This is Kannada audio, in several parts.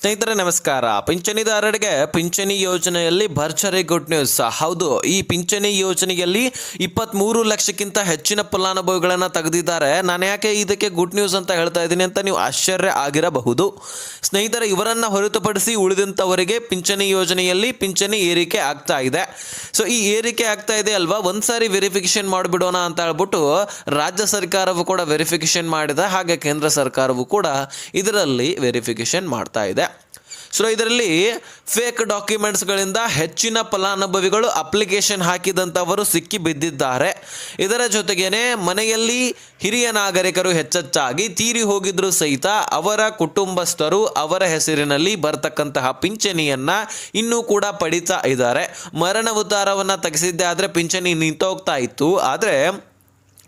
ಸ್ನೇಹಿತರೆ, ನಮಸ್ಕಾರ. ಪಿಂಚಣಿದಾರರಿಗೆ ಪಿಂಚಣಿ ಯೋಜನೆಯಲ್ಲಿ ಭರ್ಜರಿ ಗುಡ್ ನ್ಯೂಸ್. ಹೌದು, ಈ ಪಿಂಚಣಿ ಯೋಜನೆಯಲ್ಲಿ ಇಪ್ಪತ್ತ್ಮೂರು ಲಕ್ಷಕ್ಕಿಂತ ಹೆಚ್ಚಿನ ಫಲಾನುಭವಿಗಳನ್ನು ತೆಗೆದಿದ್ದಾರೆ. ನಾನು ಯಾಕೆ ಇದಕ್ಕೆ ಗುಡ್ ನ್ಯೂಸ್ ಅಂತ ಹೇಳ್ತಾ ಇದ್ದೀನಿ ಅಂತ ನೀವು ಆಶ್ಚರ್ಯ ಆಗಿರಬಹುದು. ಸ್ನೇಹಿತರೆ, ಇವರನ್ನು ಹೊರತುಪಡಿಸಿ ಉಳಿದಂಥವರಿಗೆ ಪಿಂಚಣಿ ಯೋಜನೆಯಲ್ಲಿ ಪಿಂಚಣಿ ಏರಿಕೆ ಆಗ್ತಾ ಇದೆ. ಸೊ ಈ ಏರಿಕೆ ಆಗ್ತಾ ಇದೆ ಅಲ್ವಾ? ಒಂದ್ಸಾರಿ ವೆರಿಫಿಕೇಶನ್ ಮಾಡಿಬಿಡೋಣ ಅಂತ ಹೇಳ್ಬಿಟ್ಟು ರಾಜ್ಯ ಸರ್ಕಾರವು ಕೂಡ ವೆರಿಫಿಕೇಶನ್ ಮಾಡಿದೆ. ಹಾಗೆ ಕೇಂದ್ರ ಸರ್ಕಾರವು ಕೂಡ ಇದರಲ್ಲಿ ವೆರಿಫಿಕೇಶನ್ ಮಾಡ್ತಾ ಇದೆ. ಸೊ ಇದರಲ್ಲಿ ಫೇಕ್ ಡಾಕ್ಯುಮೆಂಟ್ಸ್ಗಳಿಂದ ಹೆಚ್ಚಿನ ಫಲಾನುಭವಿಗಳು ಅಪ್ಲಿಕೇಶನ್ ಹಾಕಿದಂಥವರು ಸಿಕ್ಕಿ ಬಿದ್ದಿದ್ದಾರೆ. ಇದರ ಜೊತೆಗೇನೆ ಮನೆಯಲ್ಲಿ ಹಿರಿಯ ನಾಗರಿಕರು ಹೆಚ್ಚೆಚ್ಚಾಗಿ ತೀರಿ ಹೋಗಿದ್ರು ಸಹಿತ ಅವರ ಕುಟುಂಬಸ್ಥರು ಅವರ ಹೆಸರಿನಲ್ಲಿ ಬರ್ತಕ್ಕಂತಹ ಪಿಂಚಣಿಯನ್ನು ಇನ್ನೂ ಕೂಡ ಪಡಿತಾ ಇದ್ದಾರೆ. ಮರಣ ಉತ್ತಾರವನ್ನು ತೆಗೆಸಿದ್ದೆ ಆದರೆ ಪಿಂಚಣಿ ನಿಂತೋಗ್ತಾ ಇತ್ತು. ಆದರೆ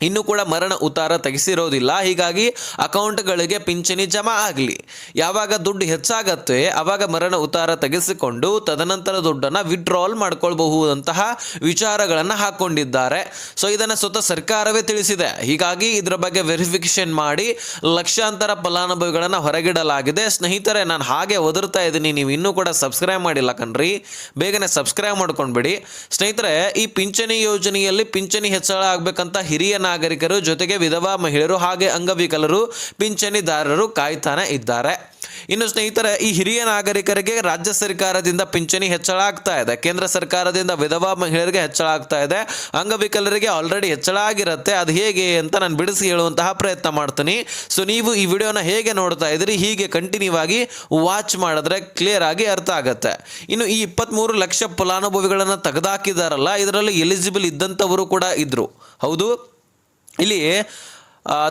ಇನ್ನೂ ಕೂಡ ಮರಣ ಉತ್ತಾರ ತೆಗೆಸಿರೋದಿಲ್ಲ. ಹೀಗಾಗಿ ಅಕೌಂಟ್ಗಳಿಗೆ ಪಿಂಚಣಿ ಜಮಾ ಆಗಲಿ. ಯಾವಾಗ ದುಡ್ಡು ಹೆಚ್ಚಾಗತ್ತೆ ಆವಾಗ ಮರಣ ಉತ್ತಾರ ತೆಗೆಸಿಕೊಂಡು ತದನಂತರ ದುಡ್ಡನ್ನು ವಿಡ್ರಾಲ್ ಮಾಡ್ಕೊಳ್ಬಹುದಂತಹ ವಿಚಾರಗಳನ್ನು ಹಾಕ್ಕೊಂಡಿದ್ದಾರೆ ಸೊ ಇದನ್ನು ಸ್ವತಃ ಸರ್ಕಾರವೇ ತಿಳಿಸಿದೆ. ಹೀಗಾಗಿ ಇದರ ಬಗ್ಗೆ ವೆರಿಫಿಕೇಶನ್ ಮಾಡಿ ಲಕ್ಷಾಂತರ ಫಲಾನುಭವಿಗಳನ್ನು ಹೊರಗಿಡಲಾಗಿದೆ. ಸ್ನೇಹಿತರೆ, ನಾನು ಹಾಗೆ ಒದರ್ತಾ ಇದ್ದೀನಿ. ನೀವು ಇನ್ನೂ ಕೂಡ ಸಬ್ಸ್ಕ್ರೈಬ್ ಮಾಡಿಲ್ಲ ಕಣ್ರಿ. ಬೇಗನೆ ಸಬ್ಸ್ಕ್ರೈಬ್ ಮಾಡ್ಕೊಂಡ್ಬಿಡಿ. ಸ್ನೇಹಿತರೆ, ಈ ಪಿಂಚಣಿ ಯೋಜನೆಯಲ್ಲಿ ಪಿಂಚಣಿ ಹೆಚ್ಚಳ ಆಗಬೇಕಂತ ಹಿರಿಯ ನಾಗರಿಕರು ಜೊತೆಗೆ ವಿಧವಾ ಮಹಿಳೆಯರು ಹಾಗೆ ಅಂಗವಿಕಲರು, ಪಿಂಚಣಿದಾರರು ಕಾಯ್ತಾನೆ ಇದ್ದಾರೆ. ಇನ್ನು ಸ್ನೇಹಿತರೆ, ಈ ಹಿರಿಯ ನಾಗರಿಕರಿಗೆ ರಾಜ್ಯ ಸರ್ಕಾರದಿಂದ ಪಿಂಚಣಿ ಹೆಚ್ಚಳ ಆಗ್ತಾ ಇದೆ. ಕೇಂದ್ರ ಸರ್ಕಾರದಿಂದ ವಿಧವಾ ಮಹಿಳೆಯರಿಗೆ ಹೆಚ್ಚಳ ಆಗ್ತಾ ಇದೆ. ಅಂಗವಿಕಲರಿಗೆ ಆಲ್ರೆಡಿ ಹೆಚ್ಚಳ ಆಗಿರುತ್ತೆ. ಅದು ಹೇಗೆ ಅಂತ ನಾನು ಬಿಡಿಸಿ ಹೇಳುವಂತಹ ಪ್ರಯತ್ನ ಮಾಡ್ತೀನಿ. ಸೊ ನೀವು ಈ ವಿಡಿಯೋನ ಹೇಗೆ ನೋಡ್ತಾ ಇದ್ದೀರಿ, ಹೀಗೆ ಕಂಟಿನ್ಯೂ ಆಗಿ ವಾಚ್ ಮಾಡಿದ್ರೆ ಕ್ಲಿಯರ್ ಆಗಿ ಅರ್ಥ ಆಗುತ್ತೆ. ಇನ್ನು ಈ ಇಪ್ಪತ್ತ್ಮೂರು ಲಕ್ಷ ಫಲಾನುಭವಿಗಳನ್ನು ತೆಗೆದಾಕಿದಾರಲ್ಲ, ಇದರಲ್ಲಿ ಎಲಿಜಿಬಲ್ ಇದ್ದಂಥವರು ಕೂಡ ಇದ್ರು. ಹೌದು? ಇಲ್ಲಿ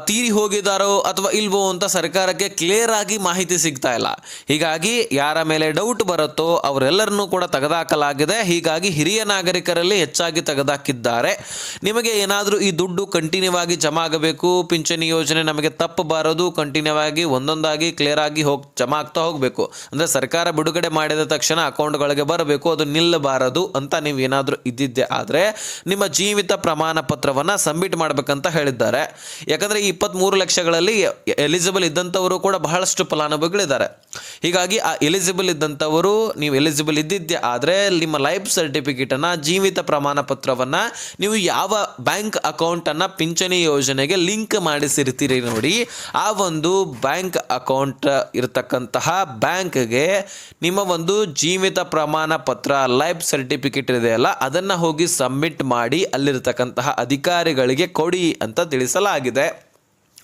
ತೀರಿ ಹೋಗಿದ್ದಾರೋ ಅಥವಾ ಇಲ್ವೋ ಅಂತ ಸರ್ಕಾರಕ್ಕೆ ಕ್ಲಿಯರ್ ಆಗಿ ಮಾಹಿತಿ ಸಿಗ್ತಾ ಇಲ್ಲ. ಹೀಗಾಗಿ ಯಾರ ಮೇಲೆ ಡೌಟ್ ಬರುತ್ತೋ ಅವರೆಲ್ಲರನ್ನೂ ಕೂಡ ತೆಗೆದಾಕಲಾಗಿದೆ. ಹೀಗಾಗಿ ಹಿರಿಯ ನಾಗರಿಕರಲ್ಲಿ ಹೆಚ್ಚಾಗಿ ತೆಗೆದಾಕಿದ್ದಾರೆ. ನಿಮಗೆ ಏನಾದರೂ ಈ ದುಡ್ಡು ಕಂಟಿನ್ಯೂ ಆಗಿ ಜಮಾ ಆಗಬೇಕು, ಪಿಂಚಣಿ ಯೋಜನೆ ನಮಗೆ ತಪ್ಪಬಾರದು ಕಂಟಿನ್ಯೂ ಆಗಿ ಒಂದೊಂದಾಗಿ ಕ್ಲಿಯರ್ ಆಗಿ ಹೋಗಿ, ಜಮಾ ಆಗ್ತಾ ಹೋಗಬೇಕು. ಅಂದರೆ ಸರ್ಕಾರ ಬಿಡುಗಡೆ ಮಾಡಿದ ತಕ್ಷಣ ಅಕೌಂಟ್ಗಳಿಗೆ ಬರಬೇಕು, ಅದು ನಿಲ್ಲಬಾರದು ಅಂತ ನೀವು ಏನಾದರೂ ಇದ್ದಿದ್ದೆ ಆದರೆ ನಿಮ್ಮ ಜೀವಿತ ಪ್ರಮಾಣ ಪತ್ರವನ್ನು ಸಬ್ಮಿಟ್ ಮಾಡಬೇಕಂತ ಹೇಳಿದ್ದಾರೆ. ಯಾಕಂದರೆ ಈ ಇಪ್ಪತ್ತ್ಮೂರು ಲಕ್ಷಗಳಲ್ಲಿ ಎಲಿಜಿಬಲ್ ಇದ್ದಂಥವರು ಕೂಡ ಬಹಳಷ್ಟು ಫಲಾನುಭವಿಗಳಿದ್ದಾರೆ. ಹೀಗಾಗಿ ಆ ಎಲಿಜಿಬಲ್ ಇದ್ದಂಥವರು, ನೀವು ಎಲಿಜಿಬಲ್ ಇದ್ದಿದ್ದೆ ಆದರೆ ನಿಮ್ಮ ಲೈಫ್ ಸರ್ಟಿಫಿಕೇಟನ್ನು, ಜೀವಿತ ಪ್ರಮಾಣ ಪತ್ರವನ್ನು ನೀವು ಯಾವ ಬ್ಯಾಂಕ್ ಅಕೌಂಟನ್ನು ಪಿಂಚಣಿ ಯೋಜನೆಗೆ ಲಿಂಕ್ ಮಾಡಿಸಿರ್ತೀರಿ ನೋಡಿ, ಆ ಒಂದು ಬ್ಯಾಂಕ್ ಅಕೌಂಟ್ ಇರತಕ್ಕಂತಹ ಬ್ಯಾಂಕ್ಗೆ ನಿಮ್ಮ ಒಂದು ಜೀವಿತ ಪ್ರಮಾಣ ಪತ್ರ ಲೈಫ್ ಸರ್ಟಿಫಿಕೇಟ್ ಇದೆಯಲ್ಲ ಅದನ್ನು ಹೋಗಿ ಸಬ್ಮಿಟ್ ಮಾಡಿ ಅಲ್ಲಿರ್ತಕ್ಕಂತಹ ಅಧಿಕಾರಿಗಳಿಗೆ ಕೊಡಿ ಅಂತ ತಿಳಿಸಲಾಗಿದೆ.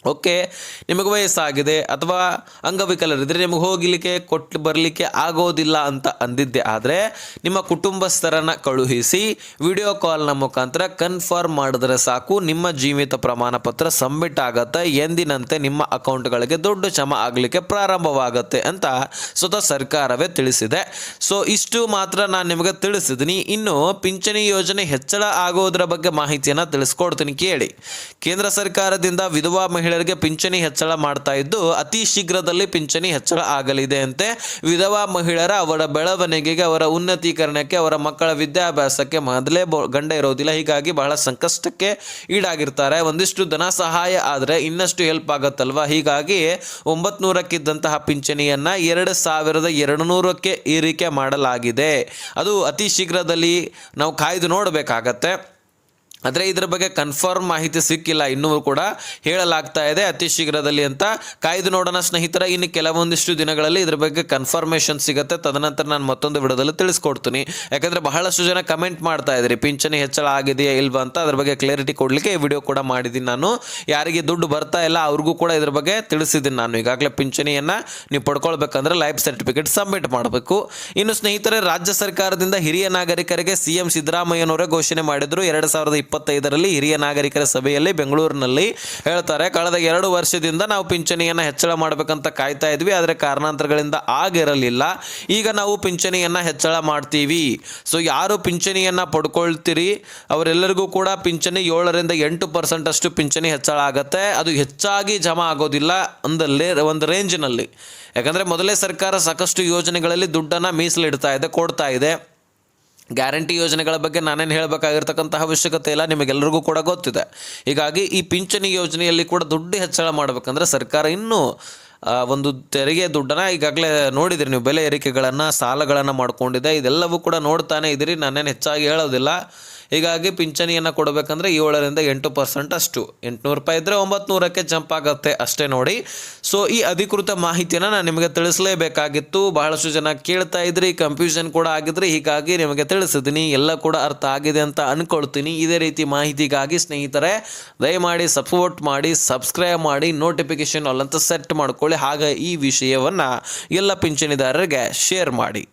ಓಕೆ, ನಿಮಗೆ ವಯಸ್ಸಾಗಿದೆ ಅಥವಾ ಅಂಗವಿಕಲರಿದ್ದರೆ ನಿಮಗೆ ಹೋಗಲಿಕ್ಕೆ ಕೊಟ್ಟು ಬರಲಿಕ್ಕೆ ಆಗೋದಿಲ್ಲ ಅಂತ ಅಂದಿದ್ದೆ. ಆದರೆ ನಿಮ್ಮ ಕುಟುಂಬಸ್ಥರನ್ನು ಕಳುಹಿಸಿ ವಿಡಿಯೋ ಕಾಲ್ನ ಮುಖಾಂತರ ಕನ್ಫರ್ಮ್ ಮಾಡಿದ್ರೆ ಸಾಕು, ನಿಮ್ಮ ಜೀವಿತ ಪ್ರಮಾಣ ಪತ್ರ ಸಬ್ಮಿಟ್ ಆಗತ್ತೆ, ಎಂದಿನಂತೆ ನಿಮ್ಮ ಅಕೌಂಟ್ಗಳಿಗೆ ದೊಡ್ಡ ಶ್ರಮ ಆಗಲಿಕ್ಕೆ ಪ್ರಾರಂಭವಾಗುತ್ತೆ ಅಂತ ಸ್ವತಃ ಸರ್ಕಾರವೇ ತಿಳಿಸಿದೆ. ಸೊ, ಇಷ್ಟು ಮಾತ್ರ ನಾನು ನಿಮಗೆ ತಿಳಿಸಿದ್ದೀನಿ ಇನ್ನು ಪಿಂಚಣಿ ಯೋಜನೆ ಹೆಚ್ಚಳ ಆಗೋದ್ರ ಬಗ್ಗೆ ಮಾಹಿತಿಯನ್ನು ತಿಳಿಸ್ಕೊಡ್ತೀನಿ ಕೇಳಿ. ಕೇಂದ್ರ ಸರ್ಕಾರದಿಂದ ವಿಧವಾ ಮಹಿಳೆಯರಿಗೆ ಪಿಂಚಣಿ ಹೆಚ್ಚಳ ಮಾಡ್ತಾ ಇದ್ದು, ಅತಿ ಶೀಘ್ರದಲ್ಲಿ ಪಿಂಚಣಿ ಹೆಚ್ಚಳ ಆಗಲಿದೆ ಅಂತೆ. ವಿಧವಾ ಮಹಿಳೆಯರ ಅವರ ಬೆಳವಣಿಗೆಗೆ, ಅವರ ಉನ್ನತೀಕರಣಕ್ಕೆ, ಅವರ ಮಕ್ಕಳ ವಿದ್ಯಾಭ್ಯಾಸಕ್ಕೆ ಮೊದಲೇ ಗಂಡ ಇರೋದಿಲ್ಲ. ಹೀಗಾಗಿ ಬಹಳ ಸಂಕಷ್ಟಕ್ಕೆ ಈಡಾಗಿರ್ತಾರೆ. ಒಂದಿಷ್ಟು ಧನ ಸಹಾಯ ಆದರೆ ಇನ್ನಷ್ಟು ಹೆಲ್ಪ್ ಆಗುತ್ತಲ್ವಾ? ಹೀಗಾಗಿ ಒಂಬತ್ತು ನೂರಕ್ಕಿದ್ದಂತಹ ಪಿಂಚಣಿಯನ್ನು ಎರಡು ಸಾವಿರದ ಎರಡು ನೂರಕ್ಕೆ ಏರಿಕೆ ಮಾಡಲಾಗಿದೆ. ಅದು ಅತಿ ಶೀಘ್ರದಲ್ಲಿ ನಾವು ಕಾಯ್ದು ನೋಡಬೇಕಾಗತ್ತೆ. ಆದರೆ ಇದರ ಬಗ್ಗೆ ಕನ್ಫರ್ಮ್ ಮಾಹಿತಿ ಸಿಕ್ಕಿಲ್ಲ. ಇನ್ನೂ ಕೂಡ ಹೇಳಲಾಗ್ತಾ ಇದೆ ಅತಿ ಶೀಘ್ರದಲ್ಲಿ ಅಂತ. ಕಾಯ್ದು ನೋಡೋಣ ಸ್ನೇಹಿತರ, ಇನ್ನು ಕೆಲವೊಂದಿಷ್ಟು ದಿನಗಳಲ್ಲಿ ಇದ್ರ ಬಗ್ಗೆ ಕನ್ಫರ್ಮೇಷನ್ ಸಿಗುತ್ತೆ. ತದನಂತರ ನಾನು ಮತ್ತೊಂದು ವಿಡಿಯೋದಲ್ಲಿ ತಿಳಿಸ್ಕೊಡ್ತೀನಿ. ಯಾಕಂದರೆ ಬಹಳಷ್ಟು ಜನ ಕಮೆಂಟ್ ಮಾಡ್ತಾ ಇದ್ರಿ. ಪಿಂಚಣಿ ಹೆಚ್ಚಳ ಆಗಿದೆಯಾ ಇಲ್ವಾ ಅಂತ ಅದ್ರ ಬಗ್ಗೆ ಕ್ಲಾರಿಟಿ ಕೊಡಲಿಕ್ಕೆ ಈ ವಿಡಿಯೋ ಕೂಡ ಮಾಡಿದ್ದೀನಿ ನಾನು. ಯಾರಿಗೆ ದುಡ್ಡು ಬರ್ತಾ ಇಲ್ಲ ಅವ್ರಿಗೂ ಕೂಡ ಇದ್ರ ಬಗ್ಗೆ ತಿಳಿಸಿದ್ದೀನಿ ನಾನು. ಈಗಾಗಲೇ ಪಿಂಚಣಿಯನ್ನು ನೀವು ಪಡ್ಕೊಳ್ಬೇಕಂದ್ರೆ ಲೈಫ್ ಸರ್ಟಿಫಿಕೇಟ್ ಸಬ್ಮಿಟ್ ಮಾಡಬೇಕು. ಇನ್ನು ಸ್ನೇಹಿತರೆ, ರಾಜ್ಯ ಸರ್ಕಾರದಿಂದ ಹಿರಿಯ ನಾಗರಿಕರಿಗೆ ಸಿ ಎಂ ಸಿದ್ದರಾಮಯ್ಯನವರೇ ಘೋಷಣೆ ಮಾಡಿದ್ರು. ಎರಡು ಸಾವಿರದ ಇಪ್ಪತ್ತೈದರಲ್ಲಿ ಹಿರಿಯ ನಾಗರಿಕರ ಸಭೆಯಲ್ಲಿ ಬೆಂಗಳೂರಿನಲ್ಲಿ ಹೇಳ್ತಾರೆ, ಕಳೆದ ಎರಡು ವರ್ಷದಿಂದ ನಾವು ಪಿಂಚಣಿಯನ್ನು ಹೆಚ್ಚಳ ಮಾಡಬೇಕಂತ ಕಾಯ್ತಾ ಇದ್ವಿ, ಆದರೆ ಕಾರಣಾಂತರಗಳಿಂದ ಆಗಿರಲಿಲ್ಲ. ಈಗ ನಾವು ಪಿಂಚಣಿಯನ್ನು ಹೆಚ್ಚಳ ಮಾಡ್ತೀವಿ. ಸೊ ಯಾರು ಪಿಂಚಣಿಯನ್ನು ಪಡ್ಕೊಳ್ತೀರಿ? ಅವರೆಲ್ಲರಿಗೂ ಕೂಡ ಪಿಂಚಣಿ ಏಳರಿಂದ ಎಂಟು ಪರ್ಸೆಂಟ್ ಅಷ್ಟು ಪಿಂಚಣಿ ಹೆಚ್ಚಳ ಆಗುತ್ತೆ. ಅದು ಹೆಚ್ಚಾಗಿ ಜಮಾ ಆಗೋದಿಲ್ಲ ಅಂದಲ್ಲಿ ಒಂದು ರೇಂಜ್ನಲ್ಲಿ. ಯಾಕಂದರೆ ಮೊದಲೇ ಸರ್ಕಾರ ಸಾಕಷ್ಟು ಯೋಜನೆಗಳಲ್ಲಿ ದುಡ್ಡನ್ನು ಮೀಸಲಿಡ್ತಾ ಇದೆ, ಕೊಡ್ತಾ ಇದೆ. ಗ್ಯಾರಂಟಿ ಯೋಜನೆಗಳ ಬಗ್ಗೆ ನಾನೇನು ಹೇಳಬೇಕಾಗಿರ್ತಕ್ಕಂತಹ ಅವಶ್ಯಕತೆ ಇಲ್ಲ ನಿಮಗೆಲ್ಲರಿಗೂ ಕೂಡ ಗೊತ್ತಿದೆ. ಹೀಗಾಗಿ ಈ ಪಿಂಚಣಿ ಯೋಜನೆಯಲ್ಲಿ ಕೂಡ ದುಡ್ಡು ಹೆಚ್ಚಳ ಮಾಡಬೇಕಂದ್ರೆ ಸರ್ಕಾರ ಇನ್ನೂ ಒಂದು ತೆರಿಗೆ ದುಡ್ಡನ್ನು ಈಗಾಗಲೇ ನೋಡಿದಿರಿ ನೀವು, ಬೆಲೆ ಏರಿಕೆಗಳನ್ನು, ಸಾಲಗಳನ್ನು ಮಾಡಿಕೊಂಡಿದೆ, ಇದೆಲ್ಲವೂ ಕೂಡ ನೋಡ್ತಾನೆ ಇದ್ದೀರಿ ನಾನೇನು ಹೆಚ್ಚಾಗಿ ಹೇಳೋದಿಲ್ಲ. ಹೀಗಾಗಿ ಪಿಂಚಣಿಯನ್ನು ಕೊಡಬೇಕಂದ್ರೆ ಏಳರಿಂದ ಎಂಟು ಪರ್ಸೆಂಟ್ ಅಷ್ಟು. ಎಂಟುನೂರು ರೂಪಾಯಿ ಇದ್ದರೆ ಒಂಬತ್ತು ಜಂಪ್ ಆಗುತ್ತೆ ಅಷ್ಟೇ ನೋಡಿ. ಸೊ ಈ ಅಧಿಕೃತ ಮಾಹಿತಿಯನ್ನು ನಾನು ನಿಮಗೆ ತಿಳಿಸಲೇಬೇಕಾಗಿತ್ತು. ಬಹಳಷ್ಟು ಜನ ಕೇಳ್ತಾ ಇದ್ರಿ ಕನ್ಫ್ಯೂಷನ್ ಕೂಡ ಆಗಿದ್ರಿ. ಹೀಗಾಗಿ ನಿಮಗೆ ತಿಳಿಸಿದ್ದೀನಿ ಎಲ್ಲ ಕೂಡ ಅರ್ಥ ಆಗಿದೆ ಅಂತ ಅಂದ್ಕೊಳ್ತೀನಿ ಇದೇ ರೀತಿ ಮಾಹಿತಿಗಾಗಿ ಸ್ನೇಹಿತರೆ, ದಯಮಾಡಿ ಸಪೋರ್ಟ್ ಮಾಡಿ ಸಬ್ಸ್ಕ್ರೈಬ್ ಮಾಡಿ ನೋಟಿಫಿಕೇಶನ್ ಅಲ್ಲಂತ ಸೆಟ್ ಮಾಡ್ಕೊಳ್ಳಿ. ಹಾಗೆ ಈ ವಿಷಯವನ್ನು ಎಲ್ಲ ಪಿಂಚಣಿದಾರರಿಗೆ ಶೇರ್ ಮಾಡಿ.